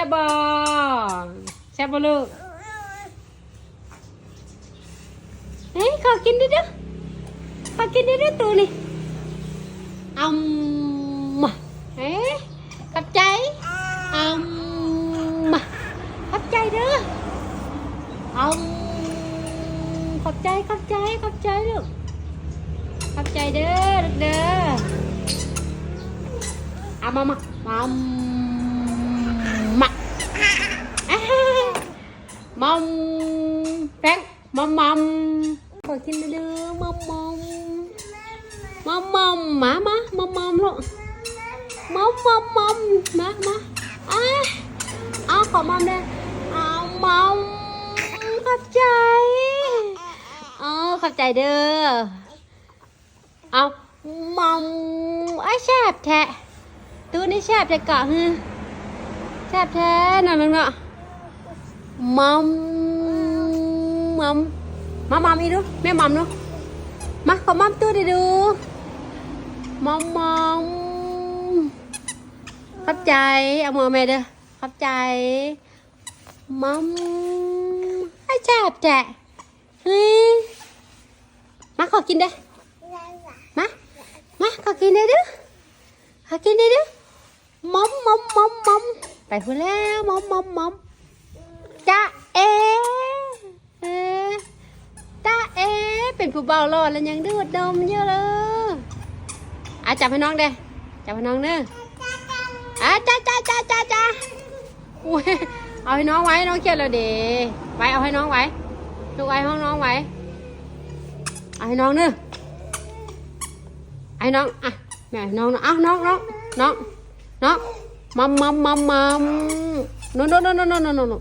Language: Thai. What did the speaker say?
ซ่บบ่แซ่บบ่ลูกเฮ้ยขอกินดิเด้อขอกินดิเด้อตัวนี่อืมเฮ้ยขับใจอืมขับใจเด้ออืมขอบใจขอบใจขอบใจลูกขอบใจเด้อเด้อเอามามามามาอ่า มัมแป้งมัมมัมขอกินเด้อมัมมัมมัมมัมมามามัมมัมลูกมัมมัมมัมมามาอะเอาขอมัมเด้อเอามัมขอบใจเออขอบใจเด้อเอามัมไอ้แซ่บแท้ตัวนี้แซ่บแท้กะฮึแซ่บแท้นั่นนึงเนาะ มัมมัมมามัมอีดูแม่มัมดูมาขอมัมตัวดิดูมัมมัมขอบใจเอามือแม่เด้อขอบใจมัมไอ้แซ่บแท้เฮ้ยมาขอกินเด้อมามาขอกินได้ด้วยขอกินได้ด้วยมอมมอมมอมมอมไปพูดแล้วมอมมอมมอม เป็นผู้เบาหล่อแล้วยังดูดดมเยอะเลยอะจับให้น้องเด้จับให้น้องเด้ออะจ้าจ้าจ้าจ้าจ้าอุ้ยเอาให้น้องไว้น้องเครียดแล้วเด้ไว้เอาให้น้องไว้ลูกไว้ห้องน้องไว้เอาให้น้องเด้อไอ้น้องอะแม่น้องน้องอะน้องน้องน้องน้องมัมมัมมัมมัมโน่นโน่นโน่นโน่โน่โน่น